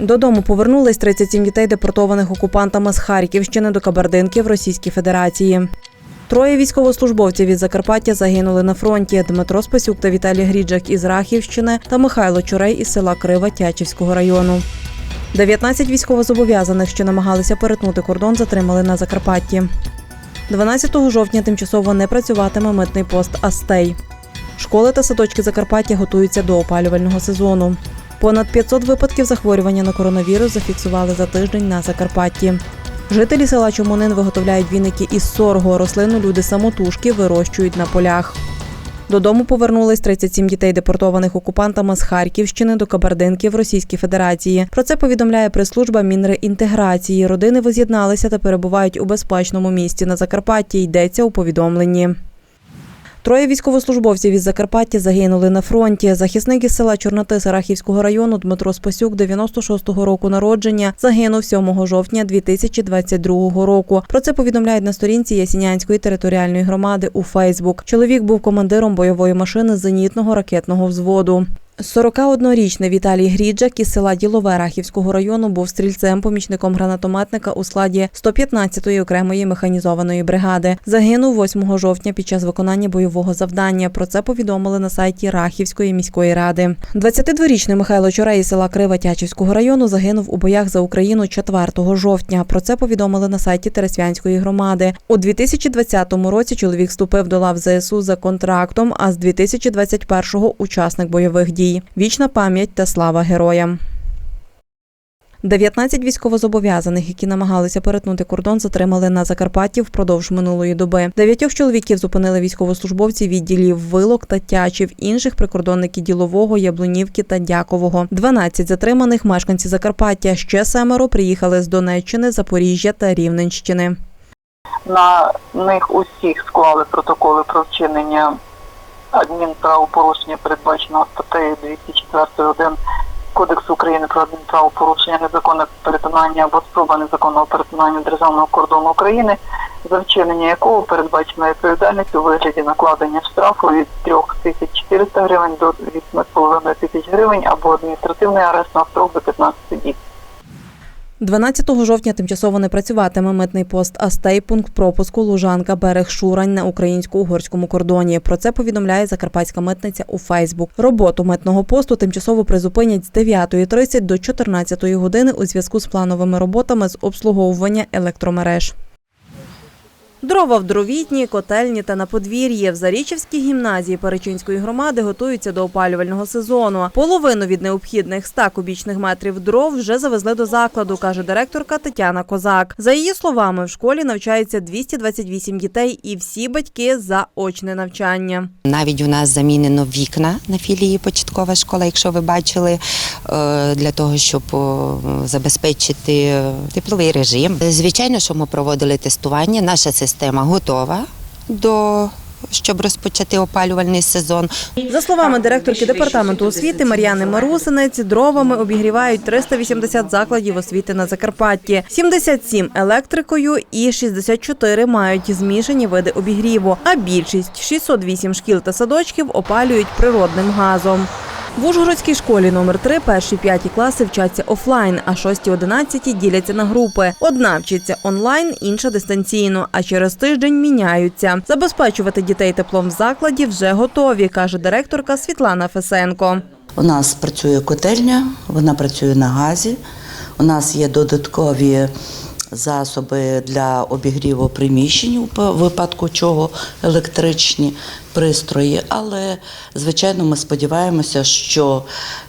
Додому повернулись 37 дітей, депортованих окупантами з Харківщини до Кабардинки в Російській Федерації. Троє військовослужбовців із Закарпаття загинули на фронті: Дмитро Спасюк та Віталій Гріджак із Рахівщини та Михайло Чурей із села Крива Тячівського району. 19 військовозобов'язаних, що намагалися перетнути кордон, затримали на Закарпатті. 12 жовтня тимчасово не працюватиме митний пост Астей. Школи та садочки Закарпаття готуються до опалювального сезону. Понад 500 випадків захворювання на коронавірус зафіксували за тиждень на Закарпатті. Жителі села Чомонин виготовляють віники із сорго. Рослину люди самотужки вирощують на полях. Додому повернулись 37 дітей, депортованих окупантами з Харківщини до Кабардинки в Російській Федерації. Про це повідомляє прес-служба Мінреінтеграції. Родини воз'єдналися та перебувають у безпечному місті на Закарпатті. Йдеться у повідомленні. Троє військовослужбовців із Закарпаття загинули на фронті. Захисник із села Чорноти Сарахівського району Дмитро Спасюк, 96-го року народження, загинув 7 жовтня 2022 року. Про це повідомляють на сторінці Ясінянської територіальної громади у Фейсбук. Чоловік був командиром бойової машини зенітного ракетного взводу. 41-річний Віталій Гріджак із села Ділове Рахівського району був стрільцем, помічником гранатометника у складі 115-ї окремої механізованої бригади. Загинув 8 жовтня під час виконання бойового завдання. Про це повідомили на сайті Рахівської міської ради. 22-річний Михайло Чурей із села Крива Тячівського району загинув у боях за Україну 4 жовтня. Про це повідомили на сайті Тересвянської громади. У 2020 році чоловік вступив до лав ЗСУ за контрактом, а з 2021-го – учасник бойових дій. Вічна пам'ять та слава героям. 19 військовозобов'язаних, які намагалися перетнути кордон, затримали на Закарпатті впродовж минулої доби. Дев'ятьох чоловіків зупинили військовослужбовці відділів Вилок та Тячів, інших прикордонники Ділового, Яблунівки та Дякового. 12 затриманих мешканці Закарпаття. Ще семеро приїхали з Донеччини, Запоріжжя та Рівненщини. На них усіх склали протоколи про вчинення адмінправопорушення, передбаченого статтею 204.1 Кодексу України про адмінправопорушення, незаконне перетинання або спроба незаконного перетинання державного кордону України, за вчинення якого передбачена відповідальність у вигляді накладення штрафу від 3400 гривень до 8,5 тисяч гривень або адміністративний арешт на строк до 15 діб. 12 жовтня тимчасово не працюватиме митний пост Астей, пункт пропуску Лужанка, берег Шурань на українсько-угорському кордоні. Про це повідомляє закарпатська митниця у Фейсбук. Роботу митного посту тимчасово призупинять з 9.30 до 14 години у зв'язку з плановими роботами з обслуговування електромереж. Дрова в дровітні, котельні та на подвір'ї. В Зарічівській гімназії Перечинської громади готуються до опалювального сезону. Половину від необхідних 100 кубічних метрів дров вже завезли до закладу, каже директорка Тетяна Козак. За її словами, в школі навчається 228 дітей, і всі батьки за очне навчання. Навіть у нас замінено вікна на філії початкова школа, якщо ви бачили, е, для того, щоб забезпечити тепловий режим. Звичайно, що ми проводили тестування. Наша система готова до. Щоб розпочати опалювальний сезон, За словами директорки департаменту освіти Мар'яни Марусинець, дровами обігрівають 380 закладів освіти на Закарпатті, 77 електрикою і 64 мають змішані види обігріву. А більшість 608 шкіл та садочків опалюють природним газом. В Ужгородській школі номер 3 перші п'яті класи вчаться офлайн, а шості одинадцяті діляться на групи. Одна вчиться онлайн, інша дистанційно, а через тиждень міняються. Забезпечувати дітей теплом в закладі вже готові, каже директорка Світлана Фесенко. У нас працює котельня, вона працює на газі. У нас є додаткові засоби для обігріву приміщень, у випадку чого електричні пристрої. Але, звичайно, ми сподіваємося, що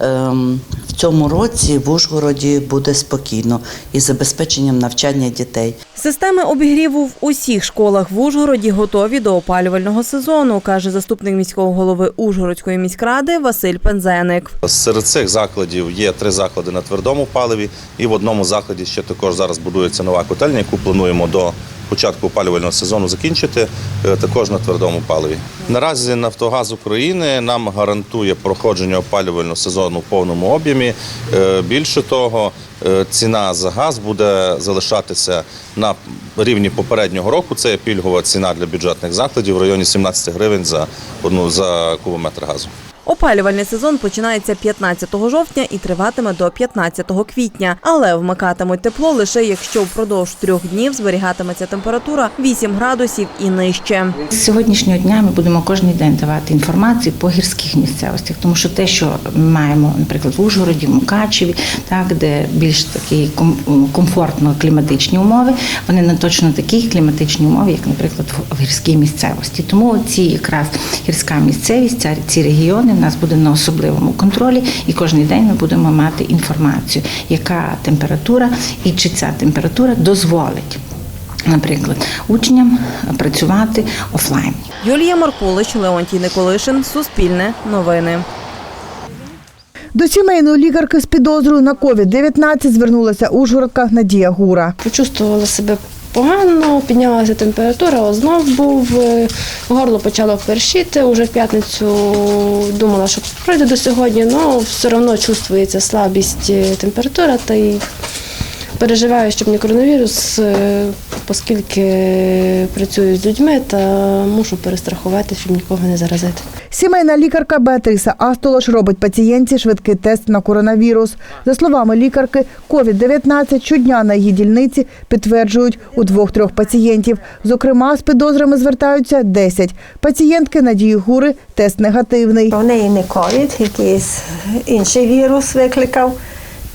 ем, в цьому році в Ужгороді буде спокійно із забезпеченням навчання дітей. Системи обігріву в усіх школах в Ужгороді готові до опалювального сезону, каже заступник міського голови Ужгородської міськради Василь Пензеник. Серед цих закладів є три заклади на твердому паливі, і в одному закладі ще також зараз будується нова котельня, яку плануємо до початку опалювального сезону закінчити, е, також на твердому паливі. Наразі Нафтогаз України нам гарантує проходження опалювального сезону в повному об'ємі. Е, Більше того, е, ціна за газ буде залишатися на рівні попереднього року. Це є пільгова ціна для бюджетних закладів в районі 17 гривень за одну за кубометр газу. Опалювальний сезон починається 15 жовтня і триватиме до 15 квітня. Але вмикатимуть тепло лише якщо впродовж трьох днів зберігатиметься температура 8 градусів і нижче. З сьогоднішнього дня ми будемо кожен день давати інформацію по гірських місцевостях, тому що те, що ми маємо, наприклад, в Ужгороді, Мукачеві, так де більш такі ком- комфортно кліматичні умови, вони не точно такі кліматичні умови, як, наприклад, в гірській місцевості. Тому ці якраз гірська місцевість, ці регіони нас буде на особливому контролі, і кожен день ми будемо мати інформацію, яка температура і чи ця температура дозволить. Наприклад, учням працювати офлайн. Юлія Маркулич, Леонтій Николишин, Суспільне, Новини. До сімейної лікарки з підозрою на COVID-19 звернулася Ужгородка Надія Гура. Почувствувала себе погано, піднялася температура, ознов був, е, горло почало першити. Уже в п'ятницю думала, що пройде до сьогодні, але все одно чувствується слабість е, температура та й переживаю, щоб не коронавірус, е, оскільки працюю з людьми та мушу перестрахувати, щоб нікого не заразити. Сімейна лікарка Беатриса Астолош робить пацієнтці швидкий тест на коронавірус. За словами лікарки, COVID-19 щодня на її дільниці підтверджують у двох-трьох пацієнтів. Зокрема, з підозрами звертаються 10. Пацієнтки Надії Гури тест негативний. У неї не ковід, якийсь інший вірус викликав,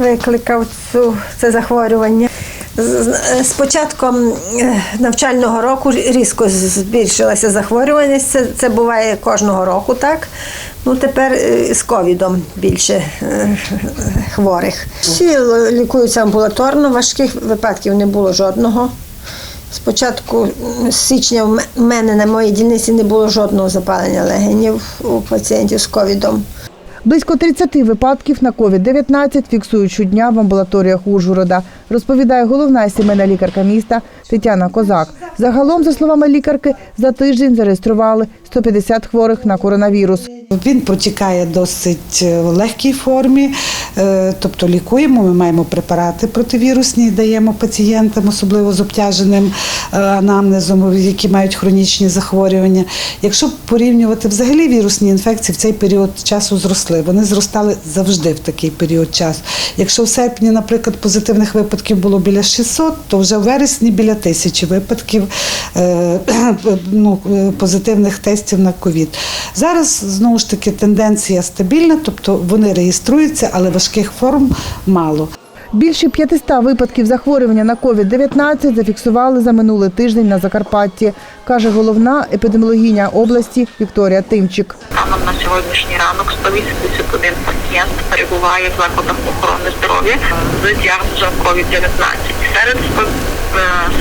викликав цю, це захворювання. З- початком е, навчального року різко збільшилася захворюваність. Це, це буває кожного року, так? Ну тепер е, з ковідом більше е, хворих. Всі лікуються амбулаторно, важких випадків не було жодного. Спочатку січня в мене на моїй дільниці не було жодного запалення легенів у пацієнтів з ковідом. Близько 30 випадків на COVID-19 фіксують щодня в амбулаторіях Ужгорода, розповідає головна сімейна лікарка міста Тетяна Козак. Загалом, за словами лікарки, за тиждень зареєстрували 150 хворих на коронавірус. Він протікає досить е, в легкій формі, е, тобто лікуємо. Ми маємо препарати противірусні, даємо пацієнтам, особливо з обтяженим е, анамнезом, які мають хронічні захворювання. Якщо порівнювати взагалі вірусні інфекції, в цей період часу зросли. Вони зростали завжди в такий період часу. Якщо в серпні, наприклад, позитивних випадків було біля 600, то вже в вересні біля тисячі випадків ну, позитивних тестів на ковід. Зараз знову ж таки тенденція стабільна, тобто вони реєструються, але важких форм мало. Більше 500 випадків захворювання на COVID-19 зафіксували за минулий тиждень на Закарпатті, каже головна епідеміологиня області Вікторія Тимчик. Станом на сьогоднішній ранок 181 пацієнт перебуває в закладах охорони здоров'я з діагнозом COVID-19. Серед,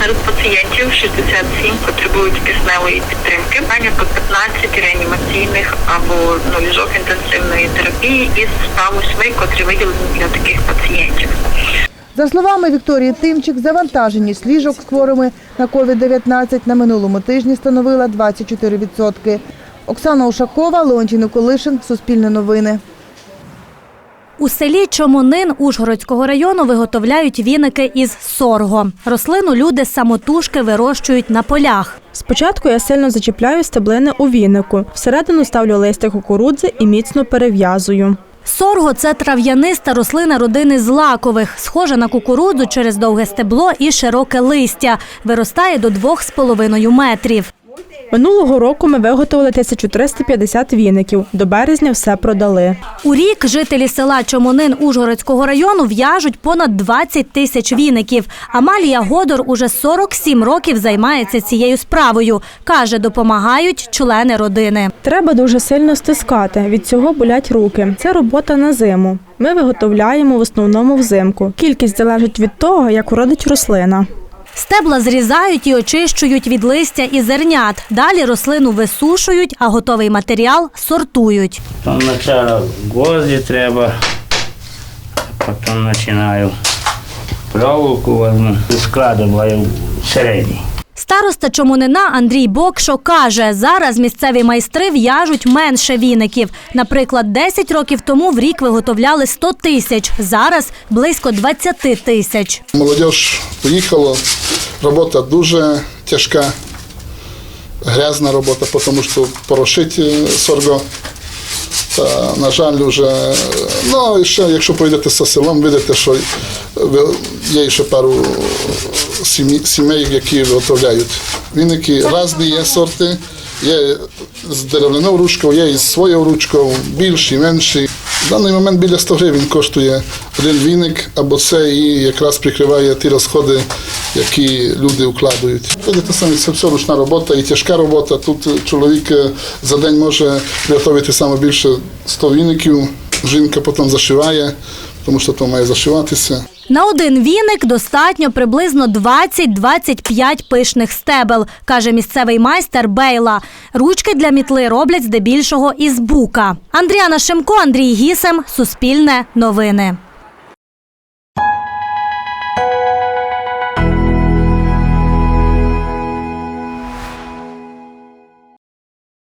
серед пацієнтів 67 потребують кисневої підтримки, зайнято 15 реанімаційних або ну, ліжок інтенсивної терапії із 108, котрі виділені для таких пацієнтів. За словами Вікторії Тимчик, завантаженість ліжок з хворими на COVID-19 на минулому тижні становила 24%. Оксана Ушакова, Леонтій Николишин, Суспільне новини. У селі Чомонин Ужгородського району виготовляють віники із сорго. Рослину люди самотужки вирощують на полях. Спочатку я сильно зачіпляю стеблини у вінику. Всередину ставлю листя кукурудзи і міцно перев'язую. Сорго це трав'яниста рослина родини злакових, схожа на кукурудзу через довге стебло і широке листя. Виростає до 2,5 метрів. Минулого року ми виготовили 1350 віників. До березня все продали. У рік жителі села Чомонин Ужгородського району в'яжуть понад 20 тисяч віників. Амалія Годор уже 47 років займається цією справою. Каже, допомагають члени родини. Треба дуже сильно стискати. Від цього болять руки. Це робота на зиму. Ми виготовляємо в основному взимку. Кількість залежить від того, як уродить рослина. Стебла зрізають і очищують від листя і зернят. Далі рослину висушують, а готовий матеріал сортують. Там спочатку гвозді треба, потім починаю проволоку возьму, маю середній. Староста Чомунина Андрій Бокшо каже, зараз місцеві майстри в'яжуть менше віників. Наприклад, 10 років тому в рік виготовляли 100 тисяч, зараз близько 20 тисяч. Молодіж поїхала, робота дуже тяжка, грязна робота, тому що порошити сорго Та, на жаль, вже, ну, і ще, якщо поїдете за селом, видите, що є ще пару сімей, сімей які виготовляють. Віники різні є сорти, є з дерев'яною ручкою, є із своєю ручкою, більші, менші. В даний момент біля 100 гривень коштує один віник, або це і якраз прикриває ті розходи, які люди укладують. Це все ручна робота і тяжка робота. Тут чоловік е, за день може виготовити саме більше 100 віників, жінка потім зашиває, тому що то має зашиватися. На один віник достатньо приблизно 20-25 пишних стебел, каже місцевий майстер Бейла. Ручки для мітли роблять здебільшого із бука. Андріана Шемко, Андрій Гісем, Суспільне новини.